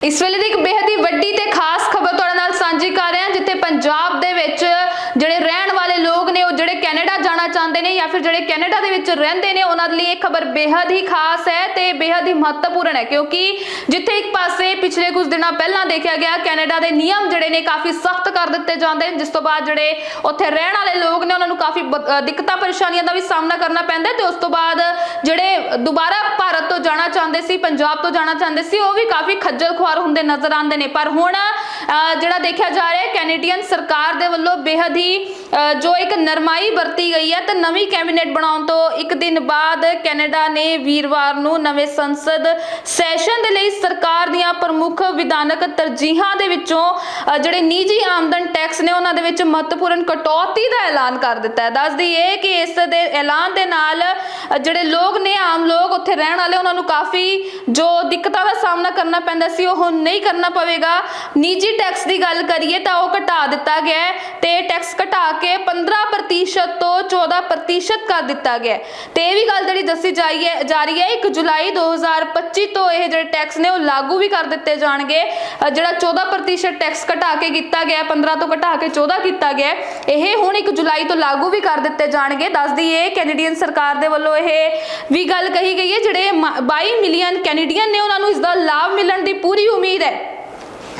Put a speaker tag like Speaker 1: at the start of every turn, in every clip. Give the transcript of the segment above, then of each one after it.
Speaker 1: ਇਸ ਵੇਲੇ ਦੀ ਇੱਕ ਬੇਹੱਦ ਕਰਦੇ ਨੇ ਜਾਂ ਫਿਰ ਜਿਹੜੇ ਕੈਨੇਡਾ ਦੇ ਵਿੱਚ ਰਹਿੰਦੇ ਨੇ, ਉਹਨਾਂ ਦੇ ਲਈ ਇਹ ਖਬਰ ਬੇहद ਹੀ ਖਾਸ ਹੈ ਤੇ ਬੇहद ਹੀ ਮਹੱਤਵਪੂਰਨ ਹੈ, ਕਿਉਂਕਿ ਜਿੱਥੇ ਇੱਕ ਪਾਸੇ ਪਿਛਲੇ ਕੁਝ ਦਿਨਾਂ ਪਹਿਲਾਂ ਦੇਖਿਆ ਗਿਆ, ਕੈਨੇਡਾ ਦੇ ਨਿਯਮ ਜਿਹੜੇ ਨੇ ਕਾਫੀ ਸਖਤ ਕਰ ਦਿੱਤੇ ਜਾਂਦੇ ਨੇ, ਜਿਸ ਤੋਂ ਬਾਅਦ ਜਿਹੜੇ ਉੱਥੇ ਰਹਿਣ ਵਾਲੇ ਲੋਕ ਨੇ, ਉਹਨਾਂ ਨੂੰ ਕਾਫੀ ਦਿੱਕਤਾਂ, ਪਰੇਸ਼ਾਨੀਆਂ ਦਾ ਵੀ ਸਾਹਮਣਾ ਕਰਨਾ ਪੈਂਦਾ ਤੇ ਉਸ ਤੋਂ ਬਾਅਦ ਜਿਹੜੇ ਦੁਬਾਰਾ ਭਾਰਤ ਤੋਂ ਜਾਣਾ ਚਾਹੁੰਦੇ ਸੀ, ਪੰਜਾਬ ਤੋਂ ਜਾਣਾ ਚਾਹੁੰਦੇ ਸੀ, ਉਹ ਵੀ ਕਾਫੀ ਖੱਜਲ ਖੁਆਰ ਹੁੰਦੇ ਨਜ਼ਰ ਆਉਂਦੇ ਨੇ। ਪਰ ਹੁਣ ਜਿਹੜਾ ਦੇਖਿਆ ਜਾ ਰਿਹਾ ਕੈਨੇਡੀਅਨ ਸਰਕਾਰ ਦੇ ਵੱਲੋਂ ਬੇहद ਹੀ ਜੋ ਇੱਕ ਨਰਮਾਈ ਵਰਤੀ ਗਈ ਹੈ ਤੇ ਨਵੀਂ ਕੈਬਨਿਟ ਬਣਾਉਣ ਤੋਂ ਇੱਕ ਦਿਨ ਬਾਅਦ ਕੈਨੇਡਾ ਨੇ ਵੀਰਵਾਰ ਨੂੰ ਨਵੇਂ ਸੰਸਦ ਸੈਸ਼ਨ ਦੇ ਲਈ ਸਰਕਾਰ ਦੀ ਪ੍ਰਮੁੱਖ ਵਿਧਾਨਕ ਤਰਜੀਹਾਂ ਦੇ ਵਿੱਚੋਂ ਜਿਹੜੇ ਨਿੱਜੀ ਆਮਦਨ ਟੈਕਸ ਨੇ ਉਹਨਾਂ ਦੇ ਵਿੱਚ ਮਹੱਤਵਪੂਰਨ ਕਟੌਤੀ ਦਾ ਐਲਾਨ ਕਰ ਦਿੱਤਾ ਹੈ। ਦੱਸ ਦਈਏ ਕਿ ਇਸ ਦੇ ਐਲਾਨ ਦੇ ਨਾਲ ਜਿਹੜੇ ਲੋਕ ਨੇ, ਆਮ ਲੋਕ ਉੱਥੇ ਰਹਿਣ ਵਾਲੇ, ਉਹਨਾਂ ਨੂੰ ਕਾਫੀ ਜੋ ਦਿੱਕਤਾਂ ਦਾ ਸਾਹਮਣਾ ਕਰਨਾ ਪੈਂਦਾ ਸੀ, ਉਹ ਹੁਣ ਨਹੀਂ ਕਰਨਾ ਪਵੇਗਾ। ਨਿੱਜੀ ਟੈਕਸ ਦੀ ਗੱਲ ਕਰੀਏ ਤਾਂ ਉਹ ਘਟਾ ਦਿੱਤਾ ਗਿਆ ਹੈ ਤੇ ਟੈਕਸ ਘਟਾ ਕੇ 15% ਤੋਂ 14% ਕਰ ਦਿੱਤਾ ਗਿਆ ਤੇ ਇਹ ਵੀ ਗੱਲ ਜਿਹੜੀ ਦੱਸੀ ਜਾਈ ਹੈ, ਜਾ ਰਹੀ ਹੈ 1 ਜੁਲਾਈ 2025 ਤੋਂ ਇਹ ਜਿਹੜੇ ਟੈਕਸ ਨੇ, ਉਹ ਲਾਗੂ ਵੀ ਕਰ ਦਿੱਤੇ ਜਾਣਗੇ। ਜਿਹੜਾ 14% ਟੈਕਸ ਘਟਾ ਕੇ ਕੀਤਾ ਗਿਆ ਹੈ, 15 ਤੋਂ ਘਟਾ ਕੇ 14 ਕੀਤਾ ਗਿਆ ਇਹ ਹੁਣ 1 ਜੁਲਾਈ ਤੋਂ ਲਾਗੂ ਵੀ ਕਰ ਦਿੱਤੇ ਜਾਣਗੇ। ਦੱਸ ਦਈਏ ਕੈਨੇਡੀਅਨ ਸਰਕਾਰ ਦੇ ਵੱਲੋਂ ਇਹ ਵੀ ਗੱਲ ਕਹੀ ਗਈ ਹੈ ਜਿਹੜੇ ਮ- 22 ਮਿਲੀਅਨ ਕੈਨੇਡੀਅਨ ਨੇ ਉਹਨਾਂ ਨੂੰ ਇਸ ਦਾ ਲਾਭ ਮਿਲਣ ਦੀ ਪੂਰੀ ਉਮੀਦ ਹੈ।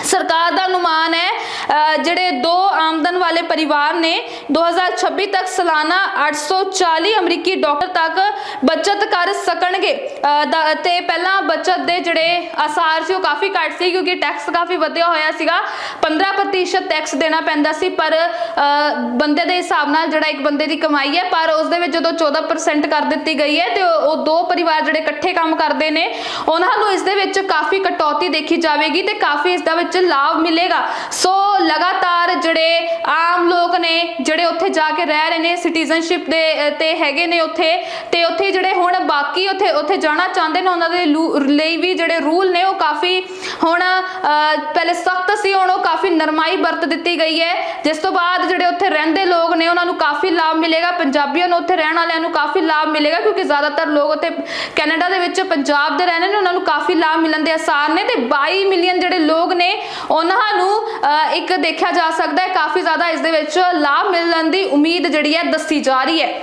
Speaker 1: ਸਰਕਾਰ ਦਾ ਅਨੁਮਾਨ ਹੈ ਜਿਹੜੇ ਦੋ ਆਮਦਨ ਵਾਲੇ ਪਰਿਵਾਰ ਨੇ 2026 ਤੱਕ ਸਾਲਾਨਾ 840 ਅਮਰੀਕੀ ਡਾਲਰ ਤੱਕ ਬਚਤ ਕਰ ਸਕਣਗੇ। ਦਾ- ਤੇ ਪਹਿਲਾਂ ਬਚਤ ਦੇ ਜਿਹੜੇ ਆਸਾਰ ਸੀ ਉਹ ਕਾਫੀ ਘੱਟ ਸੀ ਕਿਉਂਕਿ ਟੈਕਸ ਕਾਫੀ ਵਧਿਆ ਹੋਇਆ ਸੀਗਾ। 15% ਟੈਕਸ ਦੇਣਾ ਪੈਂਦਾ ਸੀ, ਪਰ ਬੰਦੇ ਦੇ ਹਿਸਾਬ ਨਾਲ ਜਿਹੜਾ ਇੱਕ ਬੰਦੇ ਦੀ ਕਮਾਈ ਹੈ, ਪਰ ਉਸ ਦੇ ਵਿੱਚ ਜਦੋਂ 14% ਕਰ ਦਿੱਤੀ ਗਈ ਹੈ ਤੇ ਉਹ ਉਹ ਦੋ ਪਰਿਵਾਰ ਜਿਹੜੇ ਇਕੱਠੇ ਕੰਮ ਕਰਦੇ ਨੇ, ਉਹਨਾਂ ਨੂੰ ਇਸ ਦੇ ਵਿੱਚ ਕਾਫੀ ਕਟੌਤੀ ਦੇਖੀ ਜਾਵੇਗੀ ਤੇ ਕਾਫੀ ਇਸ ਦਾ ਵਿੱਚ ਲਾਭ ਮਿਲੇਗਾ। ਸੋ ਲਗਾਤਾਰ ਜਿਹੜੇ ਆਮ ਲੋਕ ਨੇ, ਜਿਹੜੇ ਉੱਥੇ ਜਾ ਕੇ ਰਹਿ ਰਹੇ ਨੇ ਸਿਟੀਜ਼ਨਸ਼ਿਪ ਦੇ ਤੇ ਹੈਗੇ ਨੇ ਉੱਥੇ, ਤੇ ਉੱਥੇ ਜਿਹੜੇ ਹੁਣ ਬਾਕੀ ਉੱਥੇ ਉੱਥੇ ਜਾਣਾ ਚਾਹੁੰਦੇ ਨੇ, ਉਹਨਾਂ ਦੇ ਲੂ- ਲਈ ਵੀ ਜਿਹੜੇ ਰੂਲ ਨੇ, ਉਹ ਕਾਫੀ ਹੁਣ ਪਹਿਲੇ ਸਖਤ ਸੀ, ਹੁਣ ਉਹ ਕਾਫੀ ਨਰਮਾਈ ਵਰਤ ਦਿੱਤੀ ਗਈ ਹੈ। ਜਿਸ ਤੋਂ ਬਾਅਦ ਜਿਹੜੇ ਉੱਥੇ ਰਹਿੰਦੇ ਲੋਕ ਨੇ, ਉਹਨਾਂ ਨੂੰ ਕਾਫੀ ਲਾਭ ਮਿਲੇਗਾ। ਪੰਜਾਬੀਆਂ ਨੂੰ ਉੱਥੇ ਰਹਿਣ ਵਾਲਿਆਂ ਨੂੰ ਕਾਫੀ ਲਾਭ ਮਿਲੇਗਾ, ਕਿਉਂਕਿ ਜ਼ਿਆਦਾਤਰ ਲੋਕ ਉੱਥੇ ਕੈਨੇਡਾ ਦੇ ਵਿੱਚ ਪੰਜਾਬ ਦੇ ਰਹਿੰਦੇ ਨੇ, ਉਹਨਾਂ ਨੂੰ ਕਾਫੀ ਲਾਭ ਮਿਲਣ ਦੇ ਆਸਾਰ ਨੇ। ਤੇ 22 ਮਿਲੀਅਨ ਜਿਹੜੇ ਲੋਕ ਨੇ, ਉਹਨਾਂ ਨੂੰ ਇੱਕ ਦੇਖਿਆ ਜਾ ਸਕਦਾ ਹੈ, ਕਾਫੀ ਜ਼ਿਆਦਾ ਇਸ ਦੇ ਵਿੱਚ ਲਾਭ ਮਿਲਣ ਦੀ ਉਮੀਦ ਜਿਹੜੀ ਹੈ, ਦੱਸੀ ਜਾ ਰਹੀ ਹੈ।